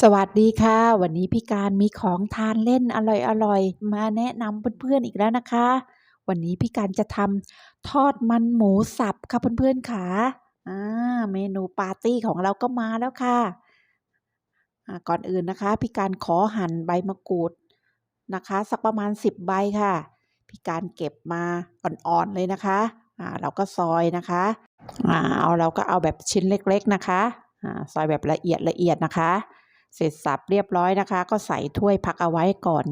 สวัสดีค่ะ วันนี้พี่การมีของทานเล่นอร่อยๆ มาแนะนำเพื่อนๆอีกแล้วนะคะ วันนี้พี่การจะทำทอดมันหมูสับค่ะเพื่อนๆค่ะอ่าเมนูปาร์ตี้ของเราก็มาแล้วค่ะก่อนอื่นนะคะ พี่การขอหั่นใบมะกรูดนะคะ สักประมาณ 10 ใบค่ะ พี่การเก็บมาอ่อนๆเลยนะคะอ่าเราก็ซอยนะคะอ่าเอาเราก็เอาแบบชิ้นเล็ก ๆนะคะอ่าซอยแบบละเอียดละเอียดนะคะ เสร็จสับเรียบร้อยนะคะ ก็ใส่ถ้วยพักเอาไว้ก่อน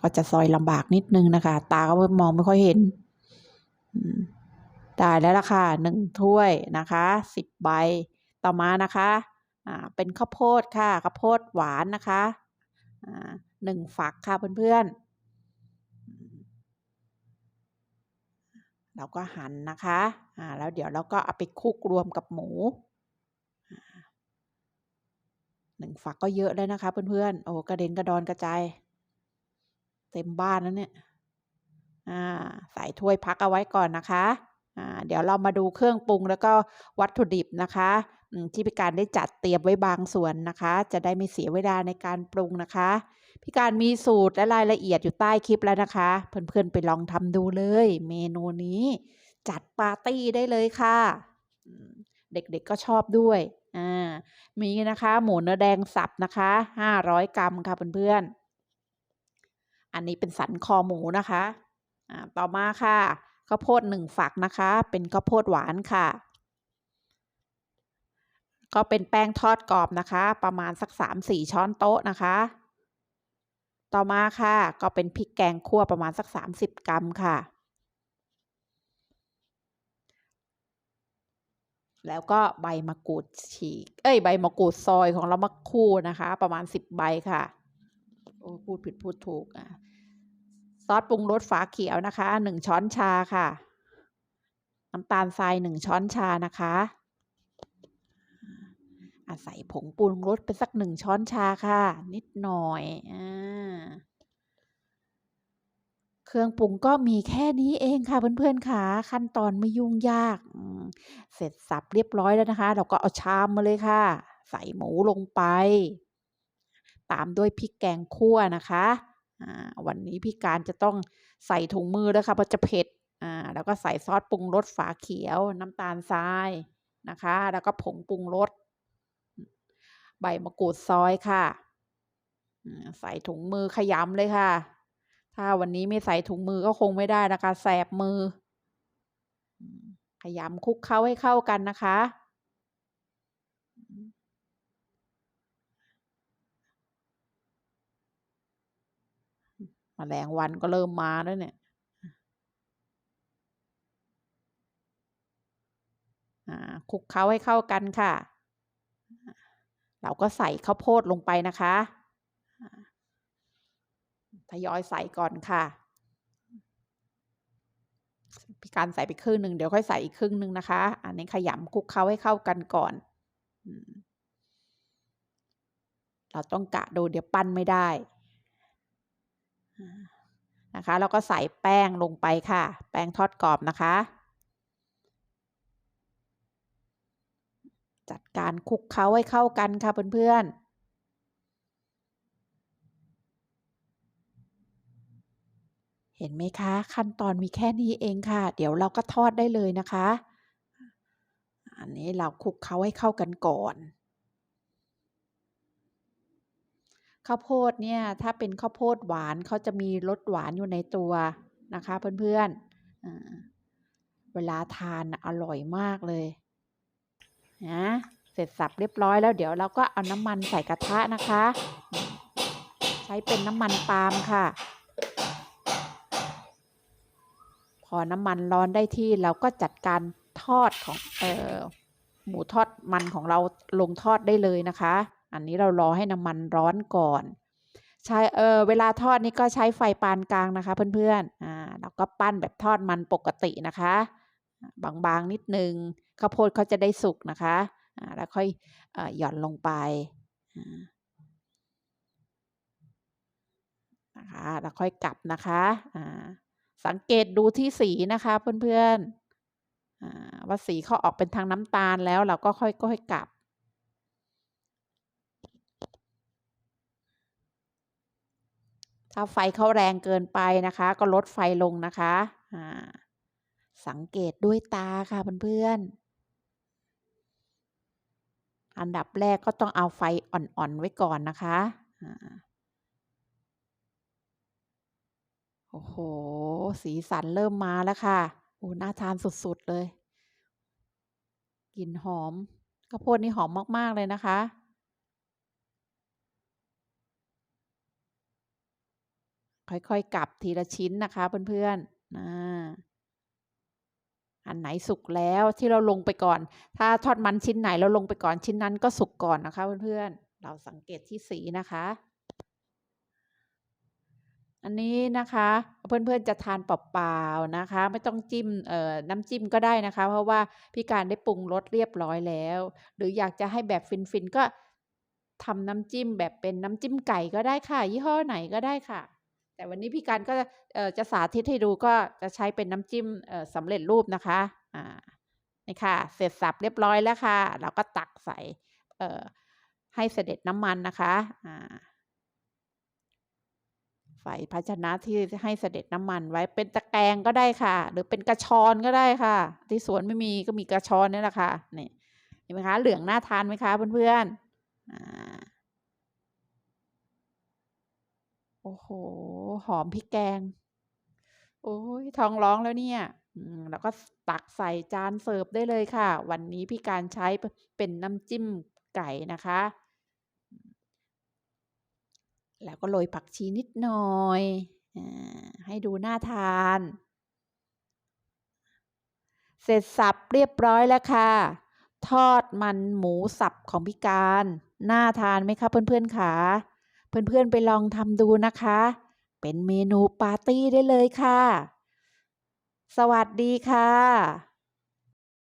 ก็จะซอยลำบากนิดนึงนะคะ ตาก็มองไม่ค่อยเห็นได้แล้วล่ะค่ะหนึ่งถ้วยนะคะสิบใบต่อมานะคะอ่าเป็นข้าวโพดค่ะข้าวโพดหวานนะคะอ่าหนึ่งฝักค่ะเพื่อนๆเราก็หั่นนะคะอ่าแล้วเดี๋ยวเราก็เอาไปคลุกรวมกับหมู หนึ่งฝักก็เยอะแล้วนะคะ เพื่อนๆ โอ้กระเด็นกระดอนกระจาย เต็มบ้านแล้วเนี่ย อ่า ใส่ถ้วยพักเอาไว้ก่อนนะคะ อ่า เดี๋ยวเรามาดูเครื่องปรุงแล้วก็วัตถุดิบนะคะที่พี่การได้จัดเตรียมไว้บางส่วนนะคะ จะได้ไม่เสียเวลาในการปรุงนะคะพี่การมีสูตรและรายละเอียดอยู่ใต้คลิปแล้วนะคะ เพื่อนๆไปลองทำดูเลย เมนูนี้ จัดปาร์ตี้ได้เลยค่ะ เด็กๆก็ชอบด้วย อ่ามีนะคะ หมูเนื้อแดงสับนะคะห้าร้อยกรัมค่ะเพื่อนๆอันนี้เป็นสันคอหมูนะคะอ่าต่อมาค่ะข้าวโพดหนึ่งฝักนะคะ เป็นข้าวโพดหวานค่ะ ก็เป็นแป้งทอดกรอบนะคะ ประมาณสักสามสี่ช้อนโต๊ะนะคะ ต่อมาค่ะ ก็เป็นพริกแกงคั่วประมาณสักสามสิบกรัมค่ะ แล้วก็ใบมะกรูดฉีก เอ้ย ใบมะกรูดซอยของเรามะคู่นะคะ ประมาณสิบใบค่ะ โอ้พูดผิดพูดถูกอะ ซอสปรุงรสฝาเขียวนะคะหนึ่งช้อนชาค่ะ น้ำตาลทรายหนึ่งช้อนชานะคะอาใส่ผงปรุงรสไปสักหนึ่งช้อนชาค่ะ นิดหน่อยอ่าเครื่องปรุงก็มีแค่นี้เองค่ะเพื่อนๆค่ะ ขั้นตอนไม่ยุ่งยาก เสร็จสับเรียบร้อยแล้วนะคะ เราก็เอาชามมาเลยค่ะ ใส่หมูลงไป ตามด้วยพริกแกงคั่วนะคะวันนี้พี่การจะต้องใส่ถุงมือแล้วค่ะเพราะจะเผ็ดแล้วก็ใส่ซอสปรุงรสฝาเขียว น้ำตาลทรายนะคะ แล้วก็ผงปรุงรสใบมะกรูดซอยค่ะใส่ถุงมือขยำเลยค่ะ ถ้าวันนี้ไม่ใส่ถุงมือก็คงไม่ได้นะคะ แสบมือ ขยำคลุกเข้าให้เข้ากันนะคะมแมลงวันก็เริ่มมาแล้วเนี่ยคลุกเคล้าให้เข้ากันค่ะ เราก็ใส่ข้าวโพดลงไปนะคะ ทยอยใส่ก่อนค่ะ การใส่ไปครึ่งหนึ่งเดี๋ยวค่อยใส่อีกครึ่งหนึ่งนะคะ อันนี้ขยำคลุกเคล้าให้เข้ากันก่อน เราต้องกะดูเดี๋ยวปั้นไม่ได้นะคะแล้วก็ใส่แป้งลงไปค่ะ แป้งทอดกรอบนะคะ จัดการคลุกเคล้าให้เข้ากันค่ะเพื่อนๆ เห็นไหมคะ ขั้นตอนมีแค่นี้เองค่ะ เดี๋ยวเราก็ทอดได้เลยนะคะ อันนี้เราคลุกเขาให้เข้ากันก่อนข้าวโพดเนี่ยถ้าเป็นข้าวโพดหวานเขาจะมีรสหวานอยู่ในตัวนะคะเพื่อนๆเวลาทานอร่อยมากเลยนะเสร็จสับเรียบร้อยแล้วเดี๋ยวเราก็เอาน้ำมันใส่กระทะนะคะ ใช้เป็นน้ำมันปาล์มค่ะ อน้ำมันร้อนได้ที่เราก็จัดการทอดของเออหมูทอดมันของเราลงทอดได้เลยนะคะ อันนี้เรารอให้น้ำมันร้อนก่อนใช้เออเวลาทอดนี่ก็ใช้ไฟปานกลางนะคะ เพื่อนๆอ่าเราก็ปั้นแบบทอดมันปกตินะคะ บางๆนิดนึงข้าวโพดเขาจะได้สุกนะคะอ่าแล้วค่อยหย่อนลงไปนะคะแล้วค่อยกลับนะคะอ่า สังเกตดูที่สีนะคะเพื่อนๆว่าสีเขาออกเป็นทางน้ำตาลแล้วเราก็ค่อยๆกลับ ถ้าไฟเขาแรงเกินไปนะคะ ก็ลดไฟลงนะคะสังเกตด้วยตาค่ะเพื่อนๆอันดับแรกก็ต้องเอาไฟอ่อนๆไว้ก่อนนะคะ โอ้โห สีสันเริ่มมาแล้วค่ะ โอ้น่าทานสุดๆเลย กลิ่นหอมข้าวโพดนี่หอมมาก ๆ เลยนะคะ ค่อยๆกลับทีละชิ้นนะคะเพื่อนๆอ่าอันไหนสุกแล้วที่เราลงไปก่อน ถ้าทอดมันชิ้นไหนเราลงไปก่อนชิ้นนั้นก็สุกก่อนนะคะเพื่อนๆ เราสังเกตที่สีนะคะ อันนี้นะคะเพื่อนๆจะทานเปล่าๆนะคะ ไม่ต้องจิ้มเอ่อน้ำจิ้มก็ได้นะคะ เพราะว่าพี่การได้ปรุงรสเรียบร้อยแล้ว หรืออยากจะให้แบบฟินๆก็ทำน้ำจิ้มแบบเป็นน้ำจิ้มไก่ก็ได้ค่ะ ยี่ห้อไหนก็ได้ค่ะ แต่วันนี้พี่การก็จะสาธิตให้ดูก็จะใช้เป็นน้ำจิ้มสำเร็จรูปนะคะอ่านี่ค่ะ เสร็จสับเรียบร้อยแล้วค่ะ เราก็ตักใส่ให้เสด็จน้ำมันนะคะอ่า ใส่ภาชนะที่ให้เสด็จน้ำมันไว้เป็นตะแกรงก็ได้ค่ะ หรือเป็นกระชอนก็ได้ค่ะ ที่สวนไม่มีก็มีกระชอนนี่แหละค่ะนี่เห็นไหมคะเหลืองน่าทานไหมคะเพื่อนๆอ่าโอ้โห หอมพริกแกง โอ้ยท้องร้องแล้วเนี่ยแล้วก็ตักใส่จานเสิร์ฟได้เลยค่ะ วันนี้พี่การใช้เป็นน้ำจิ้มไก่นะคะ แล้วก็โรยผักชีนิดหน่อยอให้ดูน่าทาน เสร็จสับเรียบร้อยแล้วค่ะ ทอดมันหมูสับของพี่การ น่าทานไหมคะเพื่อนๆค่ะเพื่อนๆไปลองทำดูนะคะ เป็นเมนูปาร์ตี้ได้เลยค่ะ สวัสดีค่ะ